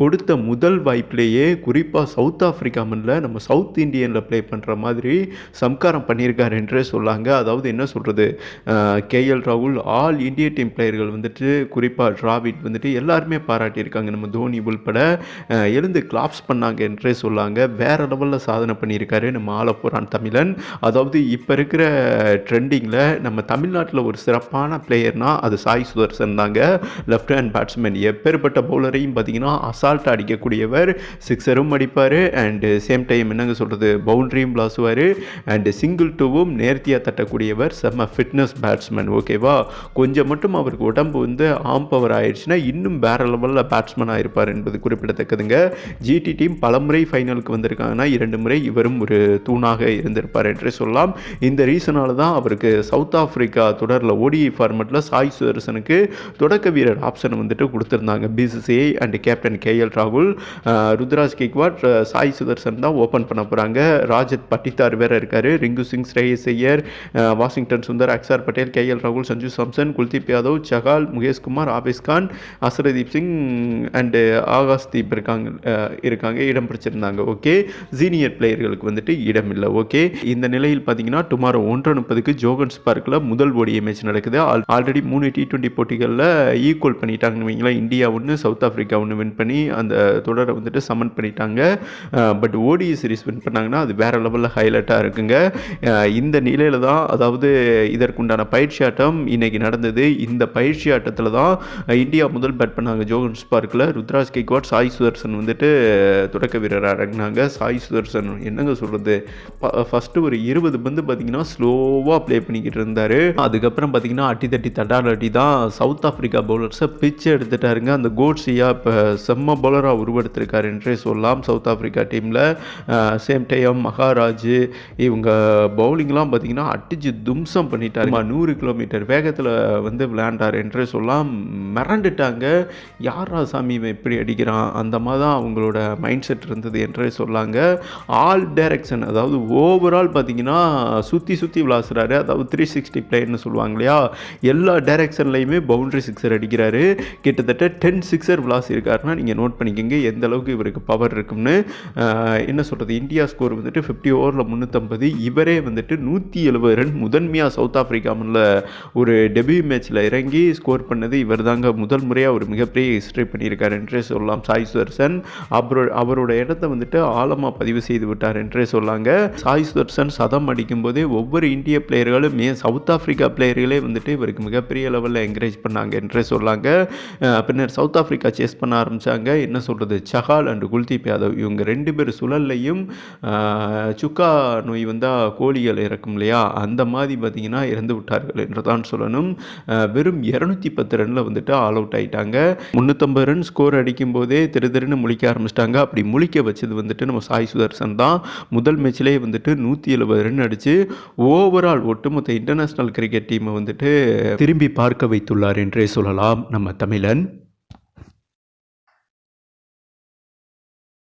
கொடுத்த முதல் வாய்ப்பிலேயே குறிப்பாக சவுத் ஆஃப்ரிக்கா மண்ணில் நம்ம சவுத் இந்தியனில் ப்ளே பண்ணுற மாதிரி சம்காரம் பண்ணியிருக்காரு என்றே சொல்லாங்க. அதாவது என்ன சொல்கிறது கேஎல் ராகுல் ஆல் இந்திய டீம் பிளேயர்கள் வந்துட்டு குறிப்பாக டிராவிட் வந்துட்டு எல்லாருமே பாராட்டியிருக்காங்க. நம்ம தோனி உள்பட எழுந்து கிளாப்ஸ் பண்ணாங்க என்றே சொல்லாங்க. வேறு லெவலில் சாதனை பண்ணியிருக்காரு நம்ம ஆலப்புறான் தமிழன். அதாவது இப்போ இருக்கிற ட்ரெண்டிங்கில் நம்ம தமிழ்நாட்டில் ஒரு சிறப்பான பிளேயர்னால் அது சாய் சுதர்சன் தாங்க. லெஃப்ட் ஹேண்ட் பேட்ஸ்மேன் எப்பேற்பட்ட பவுலரையும் பார்த்திங்கன்னா அசால்ட் அடிக்கக்கூடியவர் சிக்ஸரும் அடிப்பார் அண்டு சேம் டைம் என்னங்க சொல்கிறது பவுண்டரியும் பிளாசுவார் அண்டு சிங்கிள் டூவும் நேர்த்தியாக தட்டக்கூடியவர் செம்ம ஃபிட்னஸ் பேட்ஸ்மேன் ஓகேவா கொஞ்சம் மட்டும் அவருக்கு உடம்பு வந்து ஆம் பவர் ஆயிடுச்சுன்னா இன்னும் வேற லெவலில் பேட்ஸ்மேனாக இருப்பார் என்பது குறிப்பிடத்தக்கதுங்க. ஜிடி டீம் பலமுறை ஃபைனலுக்கு வந்திருக்காங்கன்னா இரண்டு முறை இவரும் ஒரு தூணாக இருந்திருப்பார் என்றே சொல்லலாம். இந்த ரீசனால் தான் அவருக்கு சவுத் ஆஃப்ரிக்கா தொடரில் ஓடிஐ ஃபார்மெட்டில் சாய் சுதர்சனுக்கு தொடக்க வீரர் ஆப்ஷன் வந்துட்டு கொடுத்துருந்தாங்க. BCCI and captain K KL ராகுல் ருத்ராஜ் கேக்வாட் சாய் சுதர்சன் தான் ஓப்பன் பண்ண போகிறாங்க ராஜத் பட்டித்தார் வேற இருக்கார். ரிங்கு சிங் ஸ்ரேயஸ் ஐயர் வாஷிங்டன் சுந்தர் அக்சார் பட்டேல் கேஎல் ராகுல் சஞ்சு சாம்சன் குல்தீப் யாதவ் சகால் முகேஷ்குமார் ஆபிஸ் கான் அசரதீப் சிங் அண்டு ஆகாஷ் தீப் இருக்காங்க இருக்காங்க. இடம் பிடிச்சிருந்தாங்க. ஓகே. சீனியர் பிளேயர்களுக்கு வந்துட்டு இடம் இல்லை. ஓகே. இந்த நிலையில் பார்த்தீங்கன்னா டுமாரோ ஒன்று முப்பதுக்கு ஜோகன்ஸ் பார்க்கில் முதல் ஓடிய மேட்ச் நடக்குது. ஆல்ரெடி மூணு டி ட்வெண்ட்டி போட்டிகளில் ஈக்குவல் பண்ணிட்டாங்கன்னு வைங்களேன். இந்தியா ஒன்று சவுத் ஆஃப்ரிக்கா ஒன்று வின் பண்ணி அந்த தொடரை வந்துட்டு சமன் பண்ணிட்டாங்க. பட் ஓடி சீரிஸ் வின் பண்ணாங்கன்னா அது வேற லெவலில் ஹைலைட்டாக இருக்குங்க. இந்த நிலையில தான் அதாவது இதற்குண்டான பயிற்சி ஆட்டம் இன்னைக்கு நடந்தது. இந்த பயிற்சி ஆட்டத்தில் தான் இந்தியா முதல் பேட் பண்ணாங்க ஜோகன்ஸ் பார்க்கில் ருத்ராஜ் கேக்வாட் சாய் சுதர்சன் வந்துட்டு தொடக்க வீரர் இறங்கினாங்க. சாய் சுதர்சன் என்னங்க சொல்கிறது ஃபஸ்ட்டு ஒரு இருபது பந்து பார்த்தீங்கன்னா ஸ்லோவாக ப்ளே பண்ணிக்கிட்டு இருந்தார். அதுக்கப்புறம் பார்த்திங்கன்னா அட்டி தட்டி தட்டால் தான் சவுத் ஆஃப்ரிக்கா பவுலர்ஸை பிச்சு எடுத்துட்டாருங்க. அந்த கோட்ஸியா இப்போ செம்ம பவுலராக உருவெடுத்திருக்காரு என்றே சொல்லலாம். சவுத் ஆஃப்ரிக்கா டீமில் சேம் டைம் மகாராஜ் இவங்க பவுலிங்லாம் பார்த்தீங்கன்னா அடிச்சு தும்சம் பண்ணிட்டாரு. நூறு கிலோமீட்டர் வேகத்தில் வந்து விளையாண்டார் என்றே சொல்லலாம். மிரண்டுட்டாங்க. யாரா சாமி இவன் இப்படி அடிக்கிறான்? அந்த மாதிரி தான் அவங்களோட மைண்ட் செட் இருந்தது என்றே சொல்லாங்க. ஆல் டைரக்ஷன் அதாவது ஓவரால் பார்த்தீங்கன்னா சுற்றி சுற்றி விளாசுறாரு. அதாவது த்ரீ சிக்ஸ்டி பிளேன்னு சொல்லுவாங்க இல்லையா? எல்லா டைரக்ஷன்லையுமே பவுண்ட்ரி சிக்ஸர் அடிக்கிறாரு. கிட்டத்தட்ட டென் சிக்ஸர் விளாசிருக்காருன்னா நீங்கள் நோட் பண்ணிக்கோங்க எந்த அளவுக்கு இவருக்கு பவர் இருக்கும்னு. என்ன சொல்கிறது இந்தியா ஸ்கோர் வந்துட்டு ஃபிஃப்டி ஓவரில் முந்நூற்றம்பது இவரே வந்துட்டு நூற்றி எழுபது ரன் முதன்மையாக சவுத் ஆஃப்ரிக்கா மண்ணில் ஒரு டெபியூ மேட்ச்சில் இறங்கி ஸ்கோர் பண்ணது இவர் தாங்க முதல் முறையாக ஒரு மிகப்பெரிய ஹிஸ்ட்ரி பண்ணியிருக்கார் என்றே சொல்லலாம். சாய் சுதர்சன் அவரோட அவரோட இடத்த வந்துட்டு ஆழமாக பதிவு செய்து விட்டார் என்றே சொல்லாங்க. சாய் சுதர்சன் சதம் அடிக்கும்போதே ஒவ்வொரு இந்திய பிளேயர்களும் ஏன் சவுத் ஆஃப்ரிக்கா பிளேயர்களே வந்துட்டு இவருக்கு மிகப்பெரிய லெவலில் என்கரேஜ் பண்ணாங்க என்றே சொல்லாங்க. பின்னர் சவுத் ஆஃப்ரிக்கா சேஸ் பண்ண ஆரம்பித்தாங்க என்ன சொல்கிறது சஹால் அண்டு குல்தீப் யாதவ் இவங்க ரெண்டு பேர் சுழல்லையும் சுக்கா நோய் வந்தால் கோழிகள் இறக்கும் இல்லையா? அந்த மாதிரி பார்த்தீங்கன்னா இறந்து விட்டார்கள் என்று தான் சொல்லணும். வெறும் இரநூத்தி பத்து ரனில் வந்துட்டு ஆல் அவுட் ஆகிட்டாங்க முந்நூற்றம்பது ரன் ஸ்கோர் அடிக்கும் போதே திரு திருன்னு முழிக்க ஆரம்பிச்சிட்டாங்க. அப்படி முழிக்க வச்சது வந்துட்டு நம்ம சாய் சுதர்சன் தான். முதல் மேட்ச்லேயே வந்துட்டு நூற்றி எழுபது ரன் அடித்து ஓவரால் ஒட்டுமொத்த இன்டர்நேஷ்னல் கிரிக்கெட் டீமை வந்துட்டு திரும்பி பார்க்க வைத்துள்ளார் என்றே சொல்லலாம் நம்ம தமிழன்.